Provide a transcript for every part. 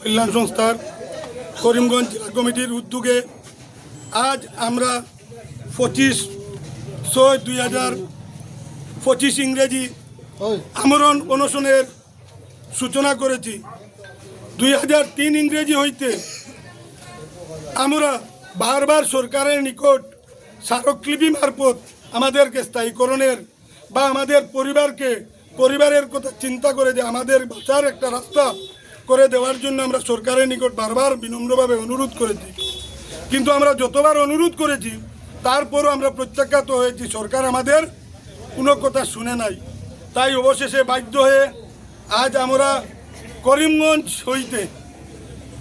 কল্যাণ সংস্থার করিমগঞ্জ জেলা কমিটির উদ্যোগে আজ আমরা পঁচিশ ছয় দুই হাজার পঁচিশ ইংরেজি আমরণ অনশনের সূচনা করেছি। দুই হাজার তিন ইংরেজি হইতে আমরা বারবার সরকারের নিকট স্মারকলিপি মারফত আমাদেরকে স্থায়ীকরণের বা আমাদের পরিবারকে পরিবারের কথা চিন্তা করে যে আমাদের বাঁচার একটা রাস্তা করে দেওয়ার জন্য আমরা সরকারের নিকট বারবার বিনম্রভাবে অনুরোধ করেছি। কিন্তু আমরা যতবার অনুরোধ করেছি, তারপরও আমরা প্রত্যাখ্যাত হয়েছি, সরকার আমাদের কোনো কথা শুনে নাই। তাই অবশেষে বাধ্য হয়ে আজ আমরা করিমগঞ্জ হইতে,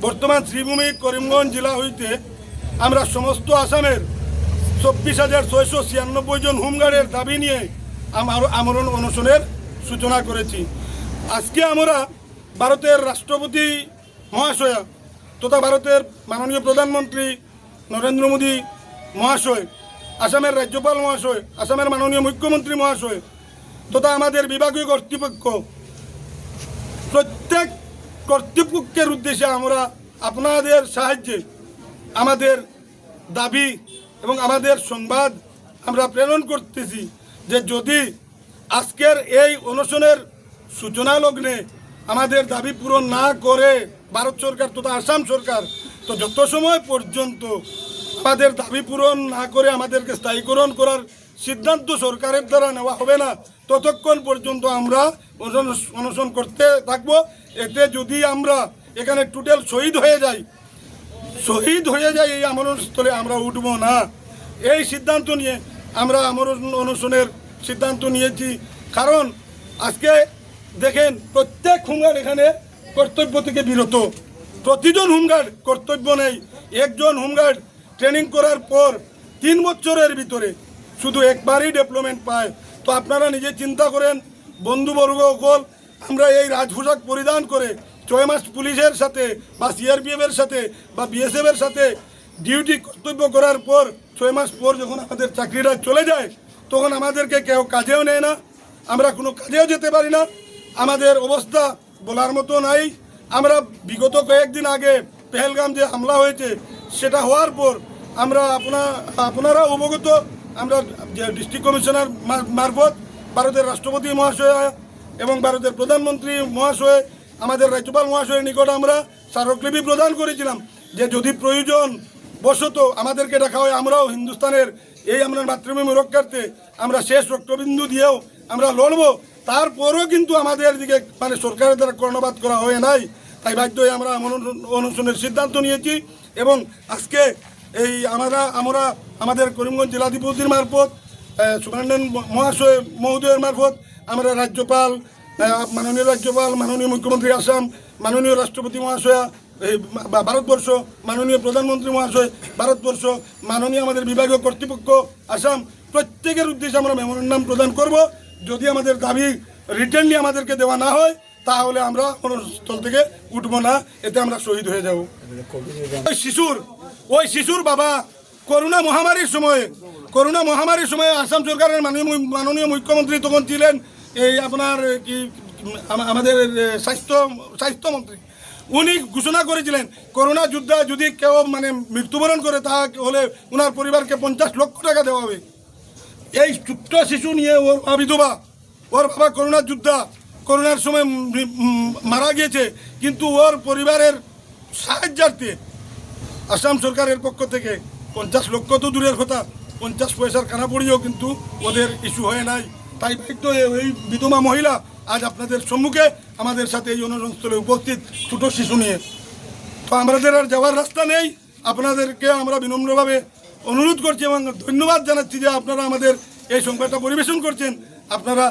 বর্তমান শ্রীভূমি করিমগঞ্জ জেলা হইতে আমরা সমস্ত আসামের চব্বিশ হাজার ছয়শো ছিয়ানব্বই জন হোমগার্ডের দাবি নিয়ে আমার আমরণ অনশনের সূচনা করেছি। আজকে আমরা ভারতের রাষ্ট্রপতি মহাশয়া তথা ভারতের মাননীয় প্রধানমন্ত্রী নরেন্দ্র মোদী মহাশয়, আসামের রাজ্যপাল মহাশয়, আসামের মাননীয় মুখ্যমন্ত্রী মহাশয় তথা আমাদের বিভাগীয় কর্তৃপক্ষ। প্রত্যেক কর্তৃপক্ষের উদ্দেশ্যে আমরা আপনাদের সাহায্যে আমাদের দাবি এবং আমাদের সংবাদ আমরা প্রেরণ করতেছি যে যদি আজকের এই অনশনের সূচনা লগ্নে আমাদের দাবি পূরণ না করে ভারত সরকার তথা আসাম সরকার তো যত সময় পর্যন্ত আমাদের দাবি পূরণ না করে আমাদেরকে স্থায়ীকরণ করার সিদ্ধান্ত সরকারের দ্বারা নেওয়া হবে না, ততক্ষণ পর্যন্ত আমরা অনশন- করতে থাকব। এতে যদি আমরা এখানে টোটাল শহীদ হয়ে যাই, শহীদ হয়ে যায় এই আমরণস্থলে আমরা উঠব না। এই সিদ্ধান্ত নিয়ে আমরা আমরণ অনশনের সিদ্ধান্ত নিয়েছি। কারণ আজকে দেখেন, প্রত্যেক হোমগার্ড এখানে কর্তব্য থেকে বিরত। প্রতিজন হোমগার্ড কর্তব্য নেই। একজন হোমগার্ড ট্রেনিং করার পর তিন বছরের ভিতরে শুধু একবারই ডেভেলপমেন্ট পায়। তো আপনারা নিজে চিন্তা করেন, বন্ধুবর্গ সকল, আমরা এই রাজপোশাক পরিধান করে ছয় মাস পুলিশের সাথে বা সিআরপিএফ এর সাথে বা বিএসএফ এর সাথে ডিউটি কর্তব্য করার পর, ছয় মাস পর যখন আমাদের চাকরিটা চলে যায়, তখন আমাদেরকে কেউ কাজেও নেয় না। আমরা কোনো কাজেও যেতে পারি না। আমাদের অবস্থা বলার মতো নাই। আমরা বিগত কয়েকদিন আগে পেহেলগাম যে হামলা হয়েছে, সেটা হওয়ার পর আমরা আপনা আপনারা অবগত। আমরা ডিস্ট্রিক্ট কমিশনার মারফত ভারতের রাষ্ট্রপতি মহাশয় এবং ভারতের প্রধানমন্ত্রী মহাশয়, আমাদের রাজ্যপাল মহাশয়ের নিকট আমরা স্মারকলিপি প্রদান করেছিলাম যে যদি প্রয়োজন বশত আমাদেরকে ডাকা হয়, আমরাও হিন্দুস্তানের এই আমরা মাতৃভূমি রক্ষার্থে আমরা শেষ রক্তবিন্দু দিয়েও আমরা লড়বো। তারপরও কিন্তু আমাদের দিকে মানে সরকারের দ্বারা কর্ণপাত করা হয় নাই। তাই বাধ্য হয়ে আমরা অনশনের সিদ্ধান্ত নিয়েছি এবং আজকে এই আমরা আমরা আমাদের করিমগঞ্জ জেলাধিপতির মারফত সুপারিনটেন্ডেন্ট মহাশয় মহোদয়ের মারফত আমরা রাজ্যপাল মাননীয় রাজ্যপাল, মাননীয় মুখ্যমন্ত্রী আসাম, মাননীয় রাষ্ট্রপতি মহাশয়া ভারতবর্ষ, মাননীয় প্রধানমন্ত্রী মহাশয়, ভারতবর্ষ, মাননীয় আমাদের বিভাগীয় কর্তৃপক্ষ আসাম, প্রত্যেকের উদ্দেশ্যে আমরা মেমোরেন্ডাম প্রদান করব। যদি আমাদের দাবি রিটার্নলি আমাদেরকে দেওয়া না হয়, তাহলে আমরা কোনো স্থল থেকে উঠবো না। এতে আমরা শহীদ হয়ে যাব। ওই শিশুর ওই শিশুর বাবা, করোনা মহামারীর সময়ে, করোনা মহামারীর সময়ে আসাম সরকারের মাননীয় মুখ্যমন্ত্রী তখন ছিলেন এই আপনার কি আমাদের স্বাস্থ্য, স্বাস্থ্যমন্ত্রী। উনি ঘোষণা করেছিলেন, করোনা যোদ্ধা যদি কেউ মানে মৃত্যুবরণ করে তা হলে ওনার পরিবারকে পঞ্চাশ লক্ষ টাকা দেওয়া হবে। এই ছোট্ট শিশু নিয়ে ওর বিধবা, ওর বাবা করোনার যোদ্ধা, করোনার সময় মারা গিয়েছে, কিন্তু ওর পরিবারের সাহায্যার্থে আসাম সরকারের পক্ষ থেকে পঞ্চাশ লক্ষ তো দূরের কথা, পঞ্চাশ পয়সার কানা পড়িও কিন্তু ওদের ইস্যু হয় নাই। তাই দায়িত্ব এই বিধবা মহিলা আজ আপনাদের সম্মুখে আমাদের সাথে এই অনুরণস্থলে উপস্থিত ছোটো শিশু নিয়ে। তো আমাদের আর যাওয়ার রাস্তা নেই। আপনাদেরকে আমরা বিনম্রভাবে অনুরোধ করছি এবং ধন্যবাদ জানাচ্ছি যে আপনারা আমাদের এই সংবাদটা পরিবেশন করছেন। আপনারা